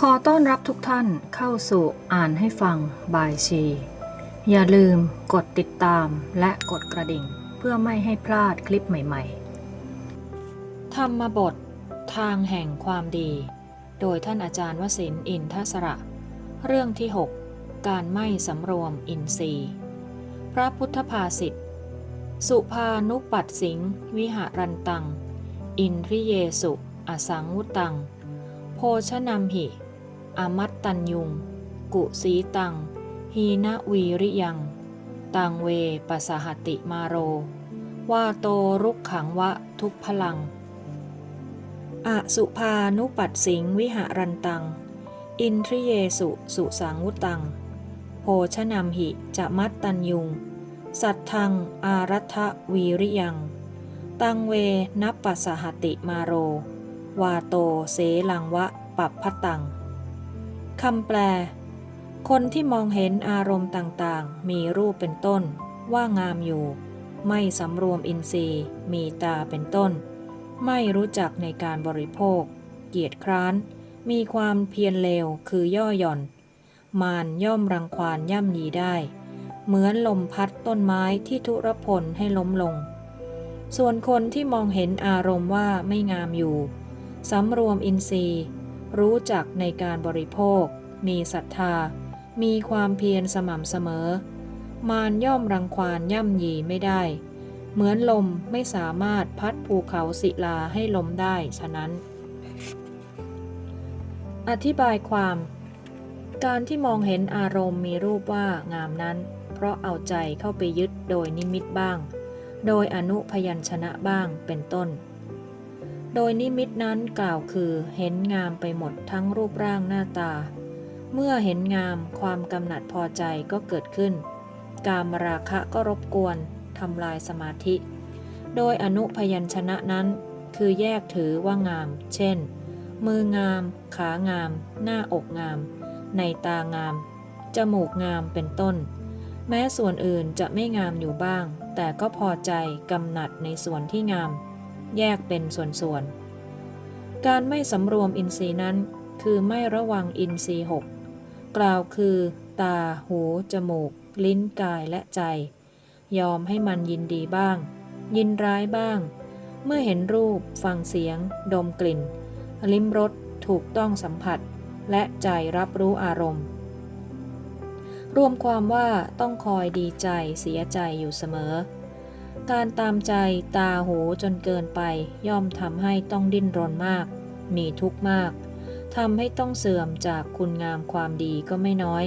ขอต้อนรับทุกท่านเข้าสู่อ่านให้ฟังบายชี อย่าลืมกดติดตามและกดกระดิ่ง เพื่อไม่ให้พลาดคลิปใหม่ๆ ธรรมบท ทางแห่งความดี โดยท่านอาจารย์วสินอินทศระ เรื่องที่ 6 การไม่สำรวมอินทรีย์ พระพุทธภาษิตสุภานุปัสสิงห์วิหารันตัง อินทริเยสุ อสังวุตังโภชนัมหิ อมัตตัญยุง กุสีตัง หีนวีริยัง ตังเวปสหติมาโรวาโตรุกขังวะทุกพลัง อสุภานุปัสสิงวิหารันตัง อินทริเยสุสุสังวุตัง โภชนัมหิจะมัตตัญยุง สัทธังอารัฐวีริยัง ตังเวนัปปสหติมาโร วาโตเสลังวะปัปพตัง คำแปล คนที่มองเห็นอารมณ์ต่างๆ มีรูปเป็นต้น ว่างามอยู่ ไม่สำรวมอินทรีย์ มีตาเป็นต้น ไม่รู้จักในการบริโภค เกียจคร้าน มีความเพียรเลวคือย่อหย่อน มารย่อมรังควานย่ำยีได้ เหมือนลมพัดต้นไม้ที่ทุรพลให้ล้มลง ส่วนคนที่มองเห็นอารมณ์ว่าไม่งามอยู่สำรวมอินทรีย์ รู้จักในการบริโภค มีศรัทธา มีความเพียรสม่ำเสมอ มารย่อมรังควานย่ำยีไม่ได้ เหมือนลมไม่สามารถพัดภูเขาศิลาให้ลมได้ฉะนั้น อธิบายความ การที่มองเห็นอารมณ์มีรูปว่างามนั้น เพราะเอาใจเข้าไปยึดโดยนิมิตบ้าง โดยอนุพยัญชนะบ้างเป็นต้น โดยนิมิตนั้นกล่าวคือเห็นงามไปหมดทั้งรูปร่างหน้าตา เมื่อเห็นงามความกำหนัดพอใจก็เกิดขึ้น กามราคะก็รบกวนทำลายสมาธิ โดยอนุพยัญชนะนั้น คือแยกถือว่างาม เช่น มืองาม ขางาม หน้าอกงาม ในตางาม จมูกงามเป็นต้น แม้ส่วนอื่นจะไม่งามอยู่บ้าง แต่ก็พอใจกำหนัดในส่วนที่งาม แยกเป็นส่วนๆ การไม่สำรวมอินทรีย์นั้น คือไม่ระวังอินทรีย์หกกล่าวคือ ตา หู จมูก ลิ้น กาย และใจ ยอมให้มันยินดีบ้าง ยินร้ายบ้าง เมื่อเห็นรูป ฟังเสียง ดมกลิ่น ลิ้มรส ถูกต้องสัมผัส และใจรับรู้อารมณ์ รวมความว่าต้องคอยดีใจ เสียใจอยู่เสมอ การตามใจตาหูจนเกินไป ย่อมทำให้ต้องดิ้นรนมาก มีทุกข์มากทำให้ต้องเสื่อมจากคุณงามความดีก็ไม่น้อย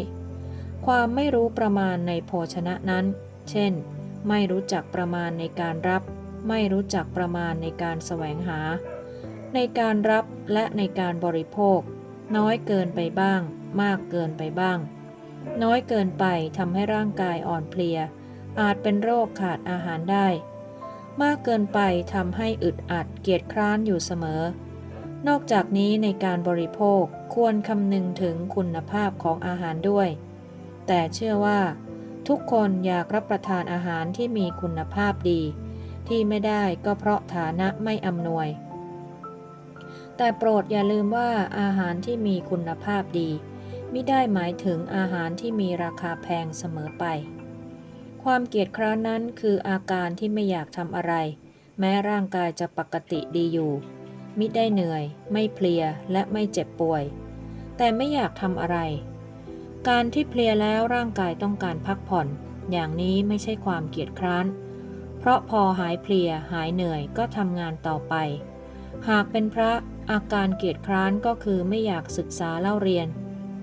ความไม่รู้ประมาณในโภชนะนั้น เช่น ไม่รู้จักประมาณในการรับ ไม่รู้จักประมาณในการแสวงหา ในการรับและในการบริโภค น้อยเกินไปบ้าง มากเกินไปบ้าง น้อยเกินไปทำให้ร่างกายอ่อนเพลีย อาจเป็นโรคขาดอาหารได้ มากเกินไปทำให้อึดอัดเกียจคร้านอยู่เสมอ นอกจากนี้ในการบริโภคควรคำนึงถึงคุณภาพของอาหารด้วย แต่เชื่อว่า ทุกคนอยากรับประทานอาหารที่มีคุณภาพดี ที่ไม่ได้ก็เพราะฐานะไม่อำนวย แต่โปรดอย่าลืมว่าอาหารที่มีคุณภาพดีไม่ได้หมายถึงอาหารที่มีราคาแพงเสมอไป ความเกียจคร้านนั้นคืออาการที่ไม่อยากทำอะไร แม้ร่างกายจะปกติดีอยู่ มิได้เหนื่อย ไม่เพลียและไม่เจ็บป่วย แต่ไม่อยากทำอะไร การที่เพลียแล้วร่างกายต้องการพักผ่อน อย่างนี้ไม่ใช่ความเกียจคร้าน เพราะพอหายเพลียหายเหนื่อยก็ทำงานต่อไป หากเป็นพระอาการเกียจคร้านก็คือไม่อยากศึกษาเล่าเรียน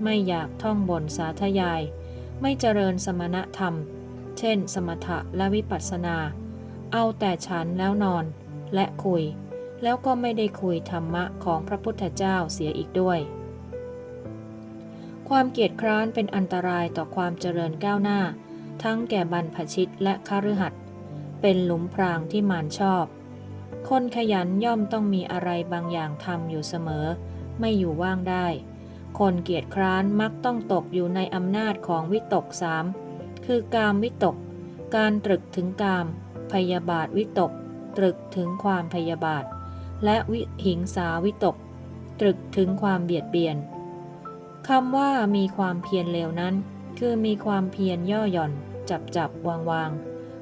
ไม่อยากท่องบนสาธยาย ไม่เจริญสมณธรรม เช่น สมถะและวิปัสสนา เอาแต่ฉันแล้วนอนและคุย แล้วก็ไม่ได้คุยธรรมะของพระพุทธเจ้าเสียอีกด้วย ความเกียจคร้านเป็นอันตรายต่อความเจริญก้าวหน้า ทั้งแก่บรรพชิตและคฤหัสถ์เป็นหลุมพรางที่มารชอบ คนขยันย่อมต้องมีอะไรบางอย่างทำอยู่เสมอ ไม่อยู่ว่างได้ คนเกียจคร้านมักต้องตกอยู่ในอำนาจของวิตกสาม คือกามวิตก การตรึกถึงกาม พยาบาทวิตก ตรึกถึงความพยาบาท และวิหิงสาวิตก ตรึกถึงความเบียดเบียนคำว่ามีความเพียรเร็วนั้น คือมีความเพียรย่อหย่อน จับจับวางวาง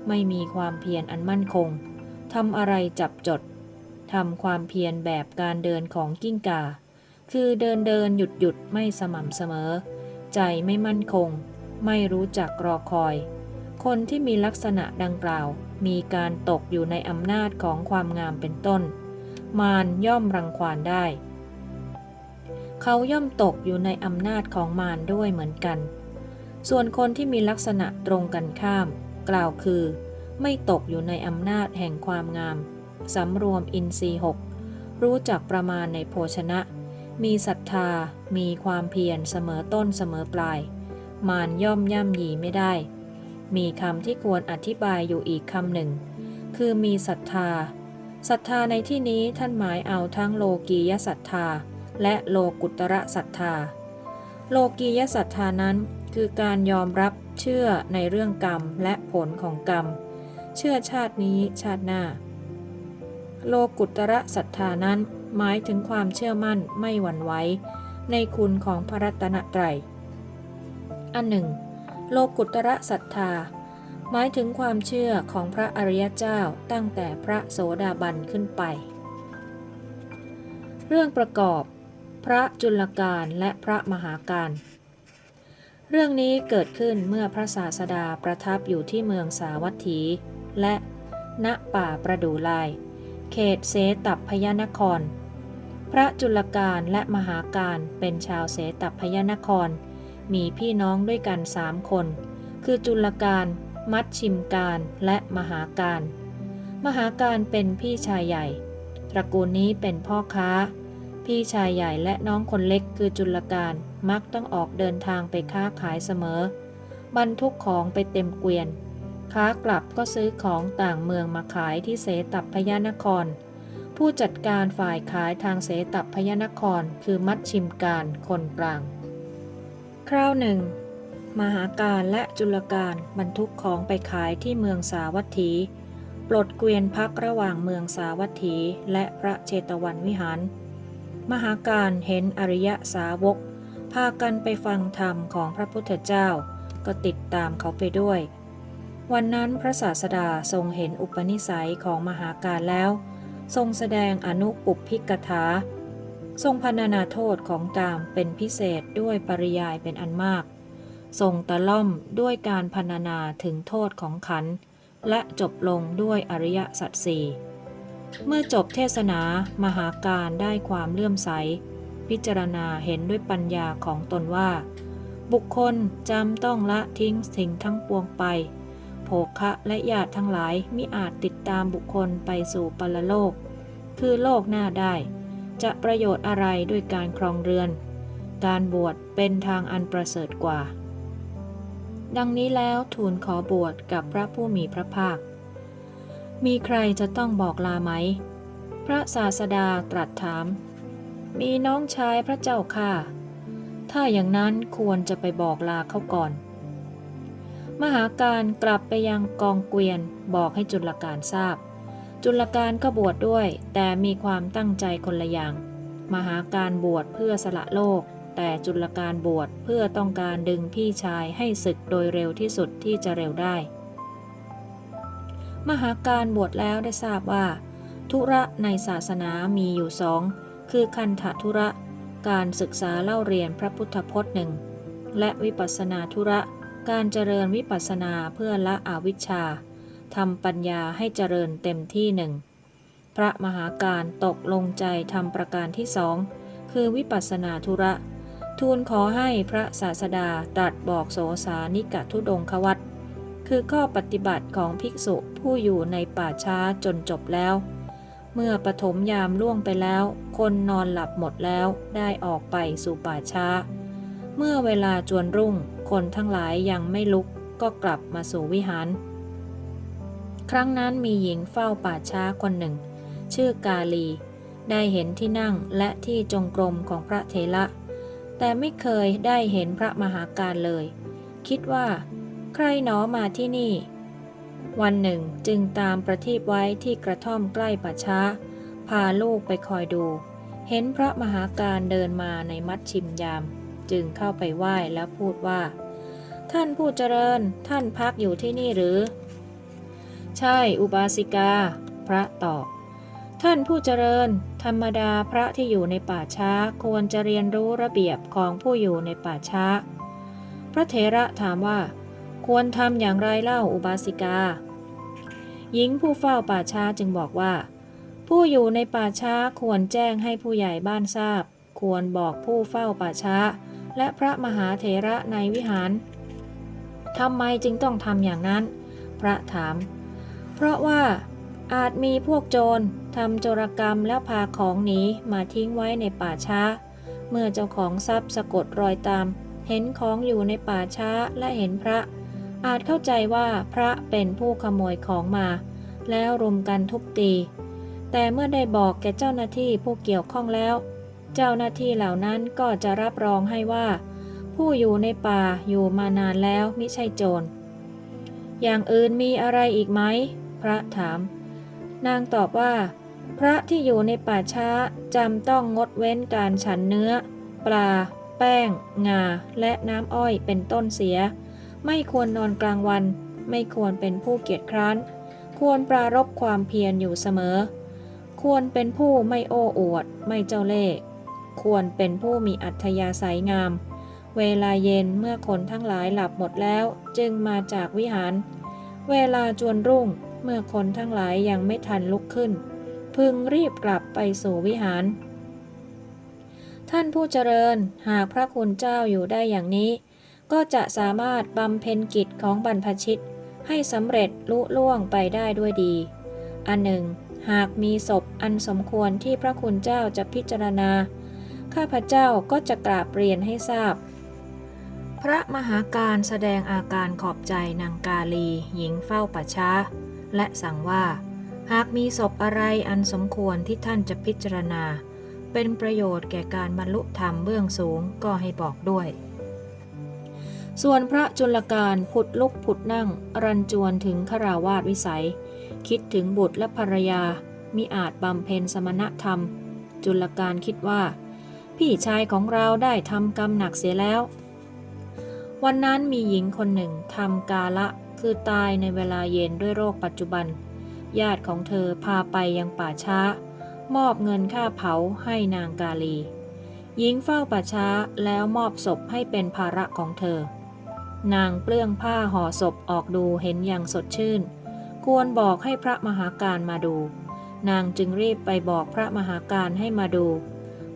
ไม่มีความเพียรอันมั่นคงทำอะไรจับจดทำความเพียรแบบการเดินของกิ้งก่า คือเดินเดินหยุดหยุดไม่สม่ำเสมอ ใจไม่มั่นคง ไม่รู้จักรอคอย คนที่มีลักษณะดังกล่าว มีการตกอยู่ในอำนาจของความงามเป็นต้น มารย่อมรังควานได้ เขาย่อมตกอยู่ในอำนาจของมารด้วยเหมือนกัน ส่วนคนที่มีลักษณะตรงกันข้าม กล่าวคือ ไม่ตกอยู่ในอำนาจแห่งความงาม สำรวมอินทรีหกรู้จักประมาณในโภชนะ มีศรัทธา มีความเพียรเสมอต้นเสมอปลาย มารย่อมย่ำยีไม่ได้ มีคำที่ควรอธิบายอยู่อีกคำหนึ่ง คือมีศรัทธา ศรัทธาในที่นี้ท่านหมายเอาทั้งโลกียศรัทธา และโลกุตระศรัทธา โลกียศรัทธานั้นคือการยอมรับเชื่อในเรื่องกรรมและผลของกรรม เชื่อชาตินี้ชาติหน้า โลกุตระศรัทธานั้นหมายถึงความเชื่อมั่นไม่หวั่นไหวในคุณของพระรัตนตรัย อันหนึ่ง โลกุตระศรัทธา หมายถึงความเชื่อของพระอริยเจ้าตั้งแต่พระโสดาบันขึ้นไป เรื่องประกอบ พระจุลการและพระมหาการ เรื่องนี้เกิดขึ้นเมื่อพระศาสดาประทับอยู่ที่เมืองสาวัตถี และณป่าประดูลาย เขตเสตับพยานคร พระจุลการและมหาการเป็นชาวเสตับพยานคร มีพี่น้องด้วยกันสามคน คือจุลการ มัดชิมการและมหาการ มหาการเป็นพี่ชายใหญ่ ตระกูลนี้เป็นพ่อค้า พี่ชายใหญ่และน้องคนเล็กคือจุลการมักต้องออกเดินทางไปค้าขายเสมอ บรรทุกของไปเต็มเกวียน ค้ากลับก็ซื้อของต่างเมืองมาขายที่เสตับพยานคร ผู้จัดการฝ่ายขายทางเสตับพยานครคือมัดชิมการคนกลาง คราวหนึ่ง มหาการและจุลการบรรทุกของไปขายที่เมืองสาวัตถี ปลดเกวียนพักระหว่างเมืองสาวัตถีและพระเชตวันวิหาร มหาการเห็นอริยสาวก พากันไปฟังธรรมของพระพุทธเจ้า ก็ติดตามเขาไปด้วย วันนั้นพระศาสดาทรงเห็นอุปนิสัยของมหาการแล้ว ทรงแสดงอนุปุพพิกถา ทรงพรรณนาโทษของกามเป็นพิเศษด้วยปริยายเป็นอันมาก ทรงตะล่อมด้วยการพรรณนาถึงโทษของขัน และจบลงด้วยอริยสัจสี่เมื่อจบเทศนามหาการได้ความเลื่อมใส พิจารณาเห็นด้วยปัญญาของตนว่า บุคคลจำต้องละทิ้งสิ่งทั้งปวงไปโภคะและญาติทั้งหลายมิอาจติดตามบุคคลไปสู่ปรโลก คือโลกหน้าได้ จะประโยชน์อะไรด้วยการครองเรือน การบวชเป็นทางอันประเสริฐกว่า ดังนี้แล้วทูลขอบวชกับพระผู้มีพระภาค มีใครจะต้องบอกลาไหม พระศาสดาตรัสถาม มีน้องชายพระเจ้าค่ะ ถ้าอย่างนั้นควรจะไปบอกลาเขาก่อน มหาการกลับไปยังกองเกวียนบอกให้จุลการทราบ จุลการก็บวชดด้วย แต่มีความตั้งใจคนละอย่าง มหาการบวชเพื่อสละโลก แต่จุลการบวชเพื่อต้องการดึงพี่ชายให้ศึกโดยเร็วที่สุดที่จะเร็วได้ มหาการบวชแล้วได้ทราบว่า ธุระในศาสนามีอยู่สองคือคันธธุระ การศึกษาเล่าเรียนพระพุทธพจน์หนึ่งและวิปัสนาธุระ การเจริญวิปัสนาเพื่อละอวิชชา ทำปัญญาให้เจริญเต็มที่หนึ่ง พระมหาการตกลงใจทำประการที่สอง คือวิปัสสนาธุระ ทูลขอให้พระศาสดาตรัสบอกโสสานิกทุดงควัตคือข้อปฏิบัติของภิกษุผู้อยู่ในป่าช้าจนจบแล้ว เมื่อปฐมยามล่วงไปแล้ว คนนอนหลับหมดแล้วได้ออกไปสู่ป่าช้า เมื่อเวลาจวนรุ่ง คนทั้งหลายยังไม่ลุกก็กลับมาสู่วิหาร ครั้งนั้นมีหญิงเฝ้าป่าช้าคนหนึ่ง ชื่อกาลี ได้เห็นที่นั่งและที่จงกรมของพระเทระ แต่ไม่เคยได้เห็นพระมหาการเลย คิดว่า ใครหนอมาที่นี่ วันหนึ่งจึงตามประทีปไว้ที่กระท่อมใกล้ป่าช้า พาลูกไปคอยดู เห็นพระมหาการเดินมาในมัดชิมยาม จึงเข้าไปไหว้แล้วพูดว่า ท่านผู้เจริญท่านพักอยู่ที่นี่หรือ ใช่อุบาสิกา พระตอบ ท่านผู้เจริญ ธรรมดาพระที่อยู่ในป่าช้าควรจะเรียนรู้ระเบียบของผู้อยู่ในป่าช้า พระเถระถามว่า ควรทำอย่างไรเล่าอุบาสิกา หญิงผู้เฝ้าป่าช้าจึงบอกว่า ผู้อยู่ในป่าช้าควรแจ้งให้ผู้ใหญ่บ้านทราบ ควรบอกผู้เฝ้าป่าช้า และพระมหาเถระในวิหารทำไมจึงต้องทำอย่างนั้น พระถาม ราะว่าอาจมีพวกโจรทำโจรกรรมแล้วพาของหนีมาทิ้งไว้ในป่าช้า เมื่อเจ้าของทรัพย์สะกดรอยตาม เห็นของอยู่ในป่าช้าและเห็นพระ อาจเข้าใจว่าพระเป็นผู้ขโมยของมา แล้วรุมกันทุบตี แต่เมื่อได้บอกแก่เจ้าหน้าที่ผู้เกี่ยวข้องแล้ว เจ้าหน้าที่เหล่านั้นก็จะรับรองให้ว่า ผู้อยู่ในป่าอยู่มานานแล้วมิใช่โจรอย่างอื่นมีอะไรอีกไหม พระถาม นางตอบว่า พระที่อยู่ในป่าช้าจำต้องงดเว้นการฉันเนื้อ ปลา แป้ง งา และน้ำอ้อยเป็นต้นเสีย ไม่ควรนอนกลางวัน ไม่ควรเป็นผู้เกียจคร้าน ควรปรารบความเพียรอยู่เสมอ ควรเป็นผู้ไม่โอ้อวด ไม่เจ้าเล่ห์ควรเป็นผู้มีอัธยาศัยงาม เวลาเย็นเมื่อคนทั้งหลายหลับหมดแล้วจึงมาจากวิหาร เวลาจวนรุ่ง เมื่อคนทั้งหลายยังไม่ทันลุกขึ้น พึงรีบกลับไปสู่วิหาร ท่านผู้เจริญหากพระคุณเจ้าอยู่ได้อย่างนี้ ก็จะสามารถบำเพ็ญกิจของบรรพชิต ให้สำเร็จลุล่วงไปได้ด้วยดี อันหนึ่ง หากมีศพอันสมควรที่พระคุณเจ้าจะพิจารณา ข้าพเจ้าก็จะกราบเรียนให้ทราบพระมหาการแสดงอาการขอบใจนางกาลี หญิงเฝ้าป่าช้า และสั่งว่า หากมีศพอะไรอันสมควรที่ท่านจะพิจารณา เป็นประโยชน์แก่การบรรลุธรรมเบื้องสูงก็ให้บอกด้วย ส่วนพระจุลการผุดลุกผุดนั่ง รันจวนถึงขราวาสวิสัย คิดถึงบุตรและภรรยามิอาจบำเพ็ญสมณธรรม จุลการคิดว่า พี่ชายของเราได้ทำกรรมหนักเสียแล้ว วันนั้นมีหญิงคนหนึ่งทำกาละ คือตายในเวลาเย็นด้วยโรคปัจจุบัน ญาติของเธอพาไปยังป่าช้า มอบเงินค่าเผาให้นางกาลี หญิงเฝ้าป่าช้าแล้วมอบศพให้เป็นภาระของเธอ นางเปลื้องผ้าห่อศพออกดูเห็นอย่างสดชื่น ควรบอกให้พระมหาการมาดู นางจึงรีบไปบอกพระมหาการให้มาดู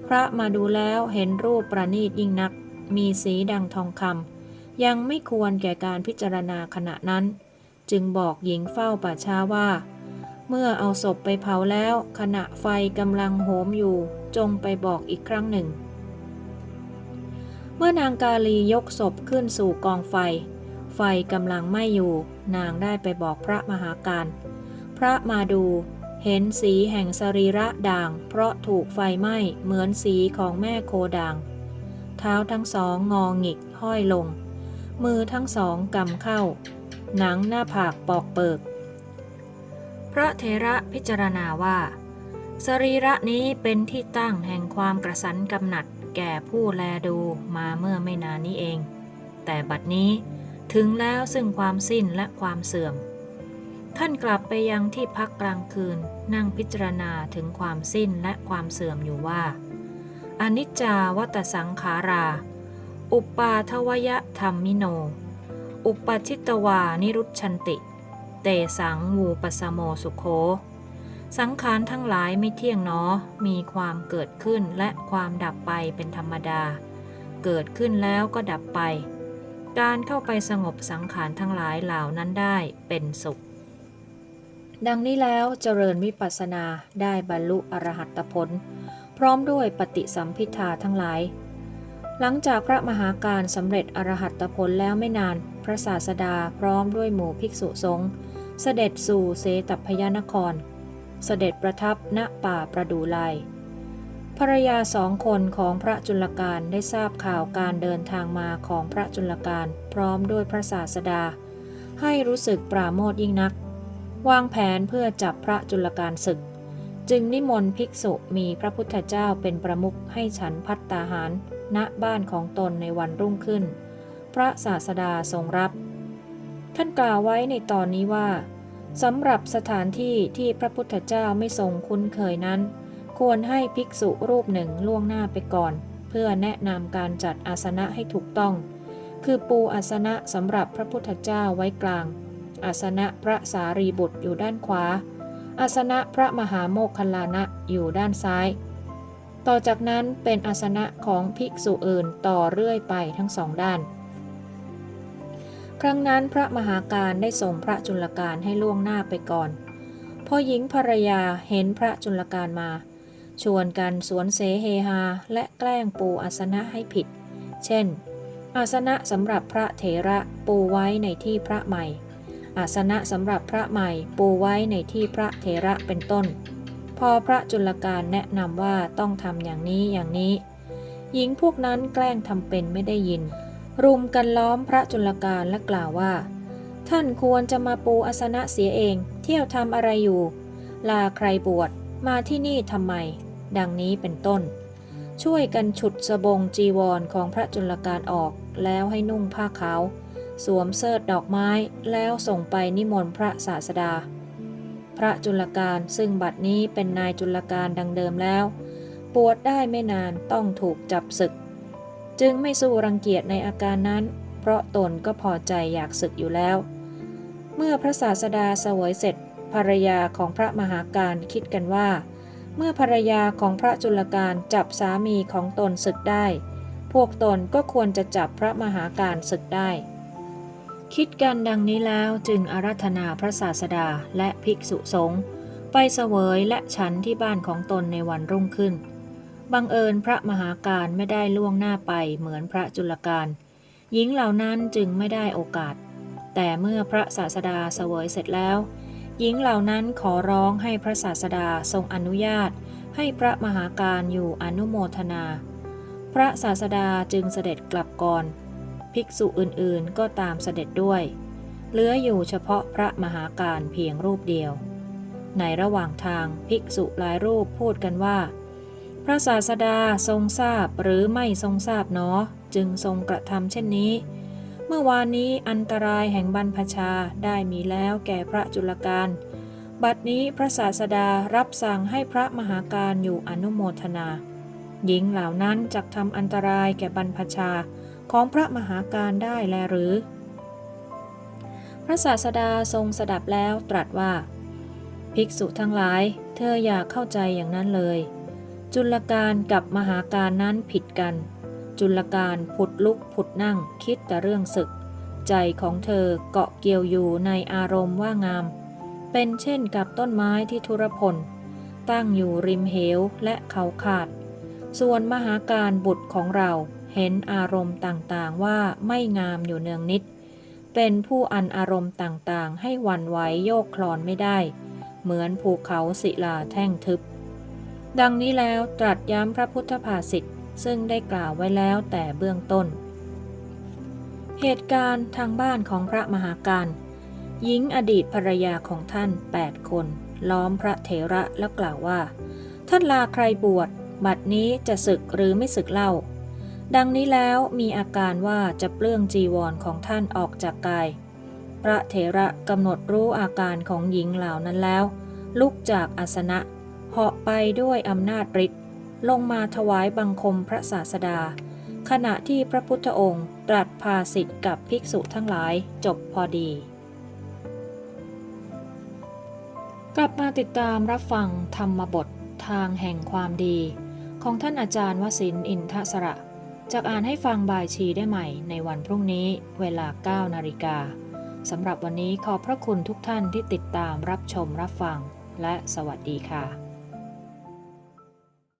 พระมาดูแล้วเห็นรูปประณีตยิ่งนัก มีสีดังทองคำ ยังไม่ควรแก่การพิจารณาขณะนั้น จึงบอกหญิงเฝ้าป่าช้าว่า เมื่อเอาศพไปเผาแล้ว ขณะไฟกำลังโหมอยู่ จงไปบอกอีกครั้งหนึ่ง เมื่อนางกาลียกศพขึ้นสู่กองไฟ ไฟกำลังไหม้อยู่ นางได้ไปบอกพระมหาการ พระมาดูเห็นสีแห่งสรีระด่าง เพราะถูกไฟไหม้เหมือนสีของแม่โคด่าง เท้าทั้งสองงอหงิกห้อยลง มือทั้งสองกำเข้า หนังหน้าผากปอกเปิก พระเทระพิจารณาว่า สรีระนี้เป็นที่ตั้งแห่งความกระสันกำหนัดแก่ผู้แลดูมาเมื่อไม่นานนี้เอง แต่บัดนี้ถึงแล้วซึ่งความสิ้นและความเสื่อม ท่านกลับไปยังที่พักกลางคืนนั่งพิจารณาถึงความสิ้นและความเสื่อมอยู่ว่า อนิจจาวัตสังขารา อุปาทวยธรรมมิโน อุปชิตวานิรุชันติ เตสังวูปสโมสุโค สังขารทั้งหลายไม่เที่ยงหนอมีความเกิดขึ้นและความดับไปเป็นธรรมดา เกิดขึ้นแล้วก็ดับไป การเข้าไปสงบสังขารทั้งหลายเหล่านั้นได้เป็นสุข ดังนี้แล้วเจริญวิปัสสนาได้บรรลุอรหัตผล พร้อมด้วยปฏิสัมพิทาทั้งหลาย หลังจากพระมหาการสำเร็จอรหัตผลแล้วไม่นาน พระศาสดาพร้อมด้วยหมู่ภิกษุสงฆ์เสด็จสู่เสตพยานคร เสด็จประทับณป่าประดูไลภรรยาสองคนของพระจุลการได้ทราบข่าวการเดินทางมาของพระจุลการพร้อมด้วยพระศาสดา ให้รู้สึกปราโมทยิ่งนัก วางแผนเพื่อจับพระจุลการศึก จึงนิมนต์ภิกษุมีพระพุทธเจ้าเป็นประมุขให้ฉันพัตตาหาร ณบ้านของตนในวันรุ่งขึ้น พระศาสดาทรงรับ ท่านกล่าวไว้ในตอนนี้ว่าสำหรับสถานที่ที่พระพุทธเจ้าไม่ทรงคุ้นเคยนั้น ควรให้ภิกษุรูปหนึ่งล่วงหน้าไปก่อน เพื่อแนะนำการจัดอาสนะให้ถูกต้อง คือปูอาสนะสำหรับพระพุทธเจ้าไว้กลาง อาสนะพระสารีบุตรอยู่ด้านขวา อาสนะพระมหาโมคคัลลานะอยู่ด้านซ้าย ต่อจากนั้นเป็นอาสนะของภิกษุอื่นต่อเรื่อยไปทั้งสองด้าน ครั้งนั้นพระมหาการได้ส่งพระจุลการให้ล่วงหน้าไปก่อน พอหญิงภรรยาเห็นพระจุลการมา ชวนกันสวนเสเฮฮาและแกล้งปูอาสนะให้ผิด เช่น อาสนะสำหรับพระเถระปูไว้ในที่พระใหม่ อาสนะสำหรับพระใหม่ปูไว้ในที่พระเถระเป็นต้น พอพระจุลการแนะนำว่าต้องทำอย่างนี้อย่างนี้ หญิงพวกนั้นแกล้งทำเป็นไม่ได้ยิน รุมกันล้อมพระจุลการและกล่าวว่า ท่านควรจะมาปูอาสนะเสียเอง เที่ยวทำอะไรอยู่ ลาใครบวชมาที่นี่ทำไม ดังนี้เป็นต้น ช่วยกันฉุดสบงจีวรของพระจุลการออกแล้วให้นุ่งผ้าขาว สวมเสิร์ดดอกไม้แล้วส่งไปนิมนต์พระศาสดา พระจุลการซึ่งบัดนี้เป็นนายจุลการดังเดิมแล้วปวดได้ไม่นานต้องถูกจับศึก จึงไม่สู้รังเกียจในอาการนั้น เพราะตนก็พอใจอยากศึกอยู่แล้ว เมื่อพระศาสดาเสวยเสร็จภรรยาของพระมหาการคิดกันว่า เมื่อภรรยาของพระจุลการจับสามีของตนศึกได้ พวกตนก็ควรจะจับพระมหาการศึกได้ คิดกันดังนี้แล้วจึงอารัธนาพระศาสดาและภิกษุสงฆ์ไปเสวยและฉันที่บ้านของตนในวันรุ่งขึ้น บังเอิญพระมหาการไม่ได้ล่วงหน้าไปเหมือนพระจุลการ หญิงเหล่านั้นจึงไม่ได้โอกาส แต่เมื่อพระศาสดาเสวยเสร็จแล้ว หญิงเหล่านั้นขอร้องให้พระศาสดาทรงอนุญาต ให้พระมหาการอยู่อนุโมทนา พระศาสดาจึงเสด็จกลับก่อน ภิกษุอื่นๆ ก็ตามเสด็จด้วย เหลืออยู่เฉพาะพระมหาการเพียงรูปเดียว ในระหว่างทางภิกษุหลายรูปพูดกันว่า พระศาสดาทรงทราบหรือไม่ทรงทราบเนาะจึงทรงกระทำเช่นนี้ เมื่อวานนี้อันตรายแห่งบรรพชาได้มีแล้วแก่พระจุลการบัดนี้พระศาสดารับสั่งให้พระมหาการอยู่อนุโมทนา หญิงเหล่านั้นจักทำอันตรายแก่บรรพชา ของพระมหาการได้แลหรือ พระศาสดาทรงสดับแล้วตรัสว่า ภิกษุทั้งหลาย เธออย่าเข้าใจอย่างนั้นเลย จุลการกับมหาการนั้นผิดกัน จุลการผุดลุกผุดนั่งคิดแต่เรื่องศึก ใจของเธอเกาะเกี่ยวอยู่ในอารมณ์ว่างาม เป็นเช่นกับต้นไม้ที่ทุรพลตั้งอยู่ริมเหวและเขาขาด ส่วนมหาการบุตรของเรา เห็นอารมณ์ต่างๆว่าไม่งามอยู่เนืองนิด เป็นผู้อันอารมณ์ต่างๆ ให้วันไหวโยกคลอนไม่ได้ เหมือนภูเขาศิลาแท่งทึบ ดังนี้แล้วตรัสย้ำพระพุทธภาษิตซึ่งได้กล่าวไว้แล้วแต่เบื้องต้น เหตุการณ์ทางบ้านของพระมหาการหญิงอดีตภรรยาของท่าน 8 คน ล้อมพระเถระแล้วกล่าวว่า ท่านลาใครบวชบัดนี้จะศึกหรือไม่ศึกเล่า ดังนี้แล้วมีอาการว่าจะเปลื้องจีวรของท่านออกจากกาย พระเถระกำหนดรู้อาการของหญิงเหล่านั้นแล้ว ลุกจากอาสนะเหาะไปด้วยอำนาจฤทธิ์ลงมาถวายบังคมพระศาสดา ขณะที่พระพุทธองค์ตรัสภาสิทธิ์กับภิกษุทั้งหลายจบพอดี กลับมาติดตามรับฟังธรรมบททางแห่งความดี ของท่านอาจารย์วสินอินทสระ จะอ่านให้ฟังบายชีได้ใหม่ในวันพรุ่งนี้เวลา 9 นาฬิกาสำหรับวันนี้ขอบพระคุณทุกท่านที่ติดตามรับชมรับฟัง และสวัสดีค่ะ